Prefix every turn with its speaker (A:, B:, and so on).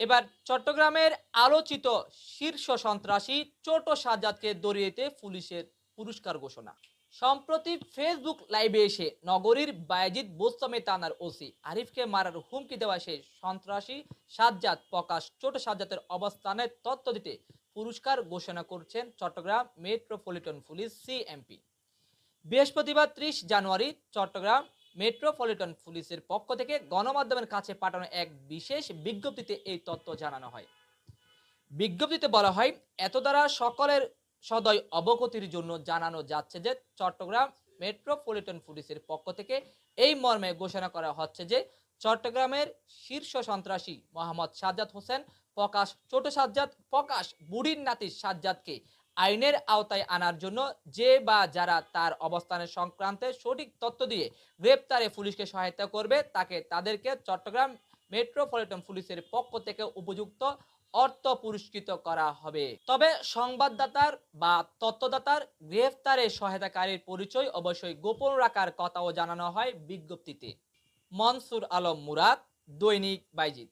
A: এবার চট্টগ্রামের আলোচিত শীর্ষ সন্ত্রাসী ছোট সাজ্জাদকে দরিয়েতে পুলিশের পুরস্কার ঘোষণা। সম্প্রতি ফেসবুক লাইভে এসে নগরীর বায়েজিদ বোস্তমে থানার ওসি আরিফকে মারার হুমকি দেওয়া সেই সন্ত্রাসী সাজ্জাদ প্রকাশ ছোট সাজ্জাদের অবস্থানের তথ্য দিতে পুরস্কার ঘোষণা করছেন চট্টগ্রাম মেট্রোপলিটন পুলিশ সিএমপি। বৃহস্পতিবার ত্রিশ জানুয়ারি চট্টগ্রাম মেট্রোপলিটন পুলিশের পক্ষ থেকে গণমাধ্যমের কাছে পাঠানো এক বিশেষ বিজ্ঞপ্তিতে এই তথ্য জানানো হয়। বিজ্ঞপ্তিতে বলা হয় এত দ্বারা সকলের সদয় অবগতির জন্য জানানো যাচ্ছে যে চট্টগ্রাম মেট্রোপলিটন পুলিশের পক্ষ থেকে এই মর্মে ঘোষণা করা হচ্ছে যে চট্টগ্রামের শীর্ষ সন্ত্রাসী মোহাম্মদ সাজ্জাদ হোসেন, প্রকাশ, ছোট সাজ্জাদ, প্রকাশ, বুড়ির নাতি সাজ্জাদকে আইনের আওতায় আনার জন্য যে বা যারা তার অবস্থানের সংক্রান্তে সঠিক তথ্য দিয়ে গ্রেপ্তারে পুলিশকে সহায়তা করবে, তাকে তাদেরকে চট্টগ্রাম মেট্রোপলিটন পুলিশের পক্ষ থেকে উপযুক্ত অর্থ পুরস্কৃত করা হবে। তবে সংবাদদাতার বা তথ্যদাতার গ্রেফতারে সহায়তাকারীর পরিচয় অবশ্যই গোপন রাখার কথাও জানানো হয় বিজ্ঞপ্তিতে। মনসুর আলম মুরাদ, দৈনিক বাইজিত